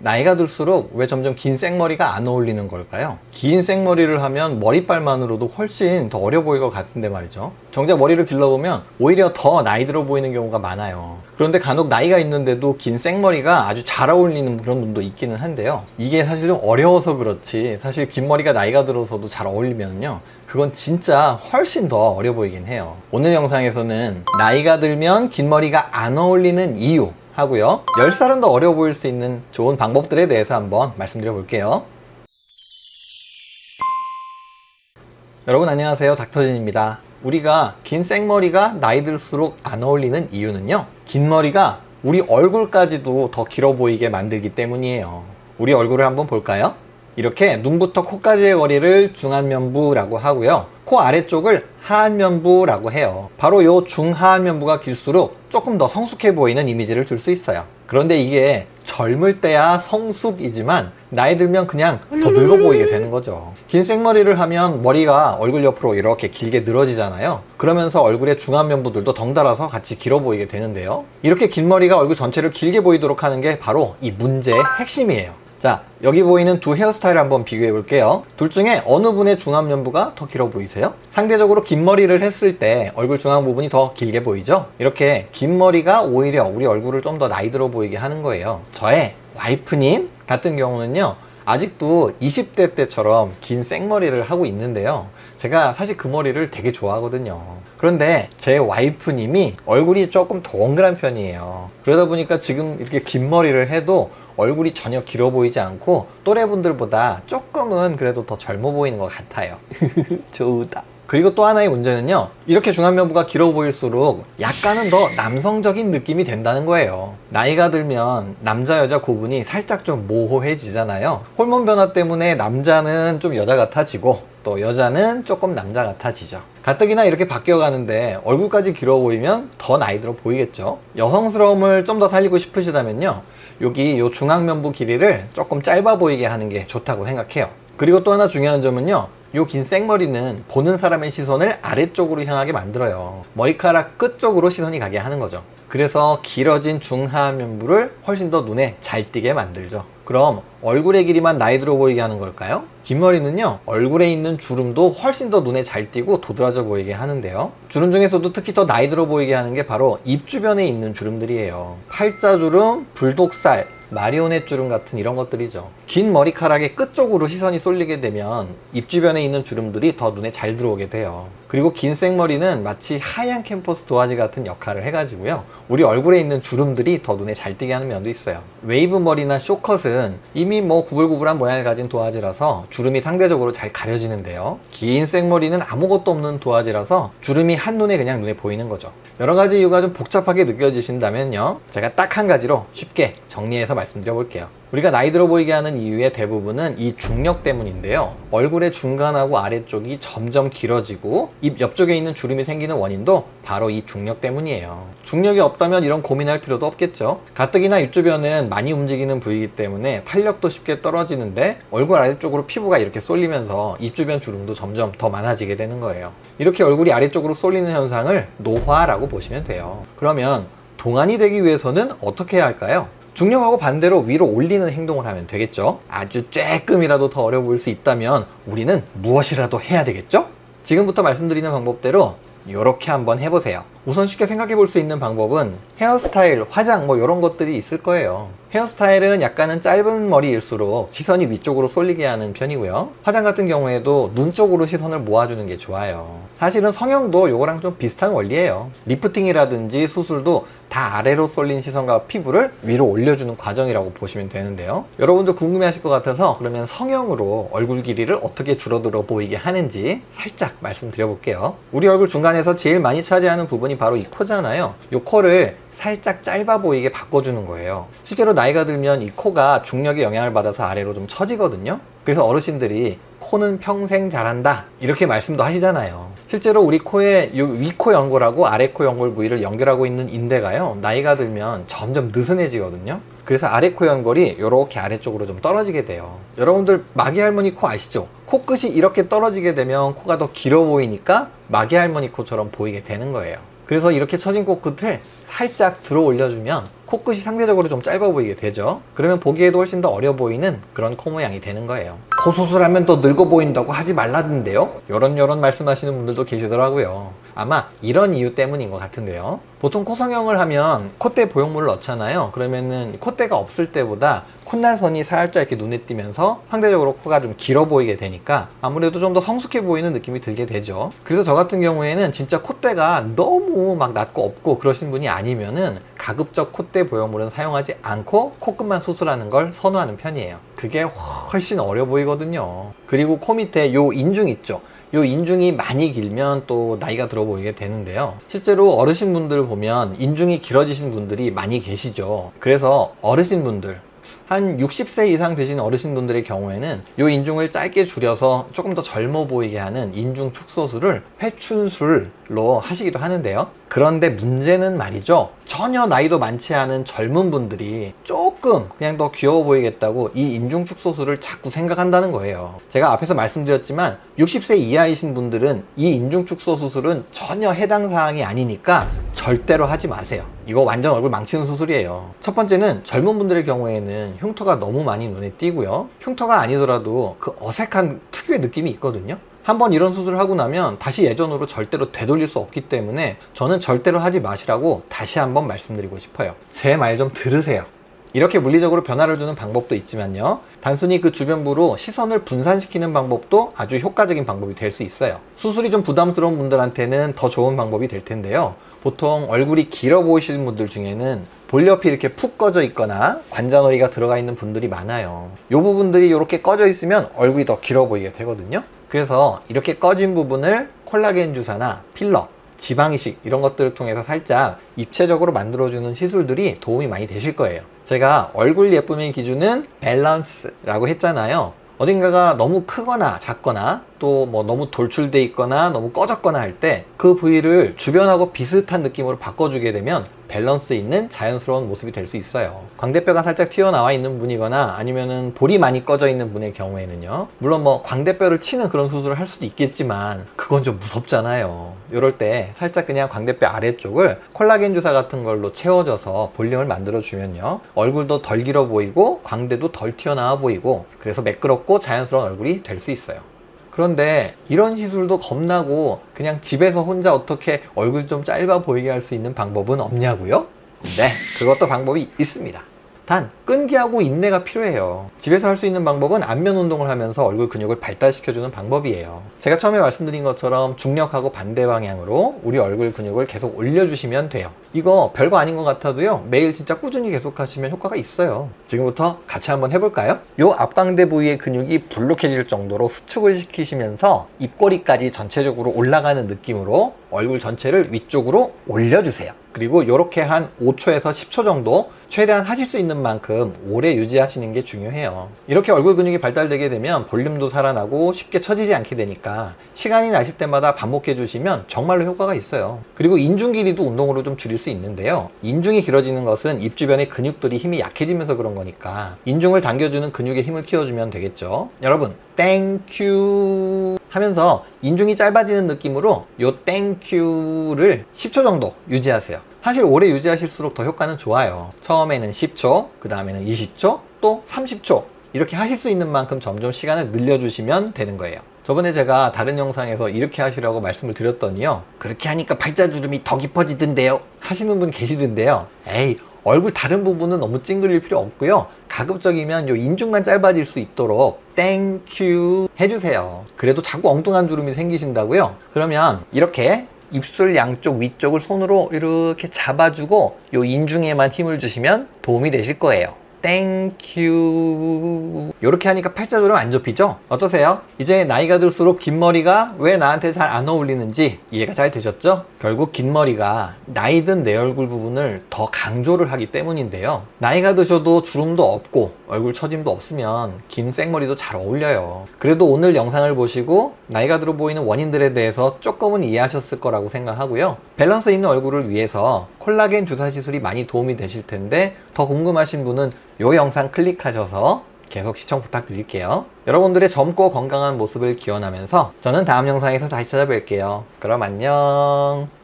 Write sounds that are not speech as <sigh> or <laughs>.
나이가 들수록 왜 점점 긴 생머리가 안 어울리는 걸까요? 긴 생머리를 하면 머리빨만으로도 훨씬 더 어려 보일 것 같은데 말이죠. 정작 머리를 길러보면 오히려 더 나이 들어 보이는 경우가 많아요. 그런데 간혹 나이가 있는데도 긴 생머리가 아주 잘 어울리는 그런 분도 있기는 한데요. 이게 사실 좀 어려워서 그렇지 사실 긴 머리가 나이가 들어서도 잘 어울리면요. 그건 진짜 훨씬 더 어려 보이긴 해요. 오늘 영상에서는 나이가 들면 긴 머리가 안 어울리는 이유 하고요. 10살은 더 어려 보일 수 있는 좋은 방법들에 대해서 한번 말씀드려 볼게요. 여러분 안녕하세요. 닥터진입니다. 우리가 긴 생머리가 나이 들수록 안 어울리는 이유는요. 긴 머리가 우리 얼굴까지도 더 길어 보이게 만들기 때문이에요. 우리 얼굴을 한번 볼까요? 이렇게 눈부터 코까지의 거리를 중안면부라고 하고요. 코 아래쪽을 하안면부라고 해요. 바로 요 중하안면부가 길수록 조금 더 성숙해 보이는 이미지를 줄 수 있어요. 그런데 이게 젊을 때야 성숙이지만 나이 들면 그냥 더 늙어 보이게 되는 거죠. 긴 생머리를 하면 머리가 얼굴 옆으로 이렇게 길게 늘어지잖아요. 그러면서 얼굴의 중안면부들도 덩달아서 같이 길어 보이게 되는데요. 이렇게 긴 머리가 얼굴 전체를 길게 보이도록 하는 게 바로 이 문제의 핵심이에요. 자, 여기 보이는 두 헤어스타일 한번 비교해 볼게요. 둘 중에 어느 분의 중앙면부가 더 길어 보이세요? 상대적으로 긴 머리를 했을 때 얼굴 중앙 부분이 더 길게 보이죠? 이렇게 긴 머리가 오히려 우리 얼굴을 좀 더 나이 들어 보이게 하는 거예요. 저의 와이프님 같은 경우는요. 아직도 20대 때처럼 긴 생머리를 하고 있는데요. 제가 사실 그 머리를 되게 좋아하거든요. 그런데 제 와이프님이 얼굴이 조금 동그란 편이에요. 그러다 보니까 지금 이렇게 긴 머리를 해도 얼굴이 전혀 길어 보이지 않고 또래분들보다 조금은 그래도 더 젊어 보이는 것 같아요. <laughs> 좋다. 그리고 또 하나의 문제는요. 이렇게 중안면부가 길어 보일수록 약간은 더 남성적인 느낌이 된다는 거예요. 나이가 들면 남자 여자 구분이 살짝 좀 모호해지잖아요. 호르몬 변화 때문에 남자는 좀 여자 같아지고 또 여자는 조금 남자 같아지죠. 가뜩이나 이렇게 바뀌어 가는데 얼굴까지 길어 보이면 더 나이 들어 보이겠죠. 여성스러움을 좀 더 살리고 싶으시다면요. 여기 요 중앙면부 길이를 조금 짧아 보이게 하는 게 좋다고 생각해요. 그리고 또 하나 중요한 점은요. 요 긴 생머리는 보는 사람의 시선을 아래쪽으로 향하게 만들어요. 머리카락 끝 쪽으로 시선이 가게 하는 거죠. 그래서 길어진 중하면부를 훨씬 더 눈에 잘 띄게 만들죠. 그럼 얼굴의 길이만 나이 들어 보이게 하는 걸까요? 긴 머리는요, 얼굴에 있는 주름도 훨씬 더 눈에 잘 띄고 도드라져 보이게 하는데요. 주름 중에서도 특히 더 나이 들어 보이게 하는 게 바로 입 주변에 있는 주름들이에요. 팔자주름, 불독살, 마리오넷 주름 같은 이런 것들이죠. 긴 머리카락의 끝 쪽으로 시선이 쏠리게 되면 입 주변에 있는 주름들이 더 눈에 잘 들어오게 돼요. 그리고 긴 생머리는 마치 하얀 캠퍼스 도화지 같은 역할을 해가지고요. 우리 얼굴에 있는 주름들이 더 눈에 잘 띄게 하는 면도 있어요. 웨이브 머리나 쇼컷은 이미 뭐 구불구불한 모양을 가진 도화지라서 주름이 상대적으로 잘 가려지는데요. 긴 생머리는 아무것도 없는 도화지라서 주름이 한눈에 그냥 눈에 보이는 거죠. 여러 가지 이유가 좀 복잡하게 느껴지신다면요. 제가 딱 한 가지로 쉽게 정리해서 말씀드려 볼게요. 우리가 나이 들어 보이게 하는 이유의 대부분은 이 중력 때문인데요. 얼굴의 중간하고 아래쪽이 점점 길어지고 입 옆쪽에 있는 주름이 생기는 원인도 바로 이 중력 때문이에요. 중력이 없다면 이런 고민할 필요도 없겠죠. 가뜩이나 입 주변은 많이 움직이는 부위이기 때문에 탄력도 쉽게 떨어지는데 얼굴 아래쪽으로 피부가 이렇게 쏠리면서 입 주변 주름도 점점 더 많아지게 되는 거예요. 이렇게 얼굴이 아래쪽으로 쏠리는 현상을 노화라고 보시면 돼요. 그러면 동안이 되기 위해서는 어떻게 해야 할까요? 중력하고 반대로 위로 올리는 행동을 하면 되겠죠. 아주 쬐끔이라도 더 어려 보일 수 있다면 우리는 무엇이라도 해야 되겠죠? 지금부터 말씀드리는 방법대로 이렇게 한번 해보세요. 우선 쉽게 생각해 볼 수 있는 방법은 헤어스타일, 화장 뭐 이런 것들이 있을 거예요. 헤어스타일은 약간은 짧은 머리일수록 시선이 위쪽으로 쏠리게 하는 편이고요. 화장 같은 경우에도 눈 쪽으로 시선을 모아주는 게 좋아요. 사실은 성형도 요거랑 좀 비슷한 원리예요. 리프팅이라든지 수술도 다 아래로 쏠린 시선과 피부를 위로 올려주는 과정이라고 보시면 되는데요. 여러분도 궁금해 하실 것 같아서 그러면 성형으로 얼굴 길이를 어떻게 줄어들어 보이게 하는지 살짝 말씀드려 볼게요. 우리 얼굴 중간에서 제일 많이 차지하는 부분이 바로 이 코잖아요. 이 코를 살짝 짧아 보이게 바꿔주는 거예요. 실제로 나이가 들면 이 코가 중력의 영향을 받아서 아래로 좀 처지거든요. 그래서 어르신들이 코는 평생 자란다 이렇게 말씀도 하시잖아요. 실제로 우리 이 위코 연골하고 아래코 연골 부위를 연결하고 있는 인대가요. 나이가 들면 점점 느슨해지거든요. 그래서 아래코 연골이 이렇게 아래쪽으로 좀 떨어지게 돼요. 여러분들 마기 할머니 코 아시죠? 코끝이 이렇게 떨어지게 되면 코가 더 길어 보이니까 마기 할머니 코처럼 보이게 되는 거예요. 그래서 이렇게 처진 코끝을 살짝 들어 올려주면 코끝이 상대적으로 좀 짧아 보이게 되죠. 그러면 보기에도 훨씬 더 어려 보이는 그런 코 모양이 되는 거예요. 코 수술하면 더 늙어 보인다고 하지 말라던데요? 요런 요런 말씀하시는 분들도 계시더라고요. 아마 이런 이유 때문인 것 같은데요. 보통 코 성형을 하면 콧대 보형물을 넣잖아요. 그러면은 콧대가 없을 때보다 콧날선이 살짝 이렇게 눈에 띄면서 상대적으로 코가 좀 길어 보이게 되니까 아무래도 좀 더 성숙해 보이는 느낌이 들게 되죠. 그래서 저 같은 경우에는 진짜 콧대가 너무 막 낮고 없고 그러신 분이 아니면은 가급적 콧대 보형물은 사용하지 않고 코끝만 수술하는 걸 선호하는 편이에요. 그게 훨씬 어려 보이거든요. 그리고 코 밑에 요 인중 있죠. 요 인중이 많이 길면 또 나이가 들어 보이게 되는데요. 실제로 어르신분들 보면 인중이 길어지신 분들이 많이 계시죠. 그래서 어르신분들 한 60세 이상 되신 어르신분들의 경우에는 요 인중을 짧게 줄여서 조금 더 젊어 보이게 하는 인중 축소술을 회춘술로 하시기도 하는데요. 그런데 문제는 말이죠. 전혀 나이도 많지 않은 젊은 분들이 조금 그냥 더 귀여워 보이겠다고 이 인중 축소술을 자꾸 생각한다는 거예요. 제가 앞에서 말씀드렸지만 60세 이하이신 분들은 이 인중 축소 수술은 전혀 해당 사항이 아니니까 절대로 하지 마세요. 이거 완전 얼굴 망치는 수술이에요. 첫 번째는 젊은 분들의 경우에는 흉터가 너무 많이 눈에 띄고요. 흉터가 아니더라도 그 어색한 특유의 느낌이 있거든요. 한번 이런 수술을 하고 나면 다시 예전으로 절대로 되돌릴 수 없기 때문에 저는 절대로 하지 마시라고 다시 한번 말씀드리고 싶어요. 제 말 좀 들으세요. 이렇게 물리적으로 변화를 주는 방법도 있지만요. 단순히 그 주변부로 시선을 분산시키는 방법도 아주 효과적인 방법이 될 수 있어요. 수술이 좀 부담스러운 분들한테는 더 좋은 방법이 될 텐데요. 보통 얼굴이 길어 보이시는 분들 중에는 볼 옆이 이렇게 푹 꺼져 있거나 관자놀이가 들어가 있는 분들이 많아요. 이 부분들이 이렇게 꺼져 있으면 얼굴이 더 길어 보이게 되거든요. 그래서 이렇게 꺼진 부분을 콜라겐 주사나 필러, 지방이식 이런 것들을 통해서 살짝 입체적으로 만들어주는 시술들이 도움이 많이 되실 거예요. 제가 얼굴 예쁨의 기준은 밸런스라고 했잖아요. 어딘가가 너무 크거나 작거나 또 뭐 너무 돌출돼 있거나 너무 꺼졌거나 할 때 그 부위를 주변하고 비슷한 느낌으로 바꿔주게 되면 밸런스 있는 자연스러운 모습이 될 수 있어요. 광대뼈가 살짝 튀어나와 있는 분이거나 아니면은 볼이 많이 꺼져 있는 분의 경우에는요. 물론 뭐 광대뼈를 치는 그런 수술을 할 수도 있겠지만 그건 좀 무섭잖아요. 이럴 때 살짝 그냥 광대뼈 아래쪽을 콜라겐 주사 같은 걸로 채워줘서 볼륨을 만들어 주면요. 얼굴도 덜 길어 보이고 광대도 덜 튀어나와 보이고 그래서 매끄럽고 자연스러운 얼굴이 될 수 있어요. 그런데 이런 시술도 겁나고 그냥 집에서 혼자 어떻게 얼굴 좀 짧아 보이게 할 수 있는 방법은 없냐고요? 네, 그것도 방법이 있습니다. 단 끈기하고 인내가 필요해요. 집에서 할 수 있는 방법은 안면 운동을 하면서 얼굴 근육을 발달시켜주는 방법이에요. 제가 처음에 말씀드린 것처럼 중력하고 반대 방향으로 우리 얼굴 근육을 계속 올려주시면 돼요. 이거 별거 아닌 것 같아도요. 매일 진짜 꾸준히 계속 하시면 효과가 있어요. 지금부터 같이 한번 해볼까요? 요 앞광대 부위의 근육이 불룩해질 정도로 수축을 시키시면서 입꼬리까지 전체적으로 올라가는 느낌으로 얼굴 전체를 위쪽으로 올려주세요. 그리고 이렇게 한 5초에서 10초 정도 최대한 하실 수 있는 만큼 오래 유지하시는 게 중요해요. 이렇게 얼굴 근육이 발달되게 되면 볼륨도 살아나고 쉽게 처지지 않게 되니까 시간이 나실 때마다 반복해 주시면 정말로 효과가 있어요. 그리고 인중 길이도 운동으로 좀 줄일 수 있는데요. 인중이 길어지는 것은 입 주변의 근육들이 힘이 약해지면서 그런 거니까 인중을 당겨주는 근육의 힘을 키워주면 되겠죠. 여러분, 땡큐 하면서 인중이 짧아지는 느낌으로 요 땡큐를 10초 정도 유지하세요. 사실 오래 유지하실수록 더 효과는 좋아요. 처음에는 10초, 그 다음에는 20초, 또 30초. 이렇게 하실 수 있는 만큼 점점 시간을 늘려주시면 되는 거예요. 저번에 제가 다른 영상에서 이렇게 하시라고 말씀을 드렸더니요. 그렇게 하니까 팔자주름이 더 깊어지던데요. 하시는 분 계시던데요. 에이, 얼굴 다른 부분은 너무 찡그릴 필요 없고요. 가급적이면 요 인중만 짧아질 수 있도록 땡큐 해주세요. 그래도 자꾸 엉뚱한 주름이 생기신다고요? 그러면 이렇게 입술 양쪽 위쪽을 손으로 이렇게 잡아주고 요 인중에만 힘을 주시면 도움이 되실 거예요. 땡큐 이렇게 하니까 팔자주름 안 접히죠? 어떠세요? 이제 나이가 들수록 긴 머리가 왜 나한테 잘 안 어울리는지 이해가 잘 되셨죠? 결국 긴 머리가 나이 든 내 얼굴 부분을 더 강조를 하기 때문인데요 나이가 드셔도 주름도 없고 얼굴 처짐도 없으면 긴 생머리도 잘 어울려요 그래도 오늘 영상을 보시고 나이가 들어 보이는 원인들에 대해서 조금은 이해하셨을 거라고 생각하고요 밸런스 있는 얼굴을 위해서 콜라겐 주사 시술이 많이 도움이 되실 텐데 더 궁금하신 분은 이 영상 클릭하셔서 계속 시청 부탁드릴게요. 여러분들의 젊고 건강한 모습을 기원하면서 저는 다음 영상에서 다시 찾아뵐게요. 그럼 안녕.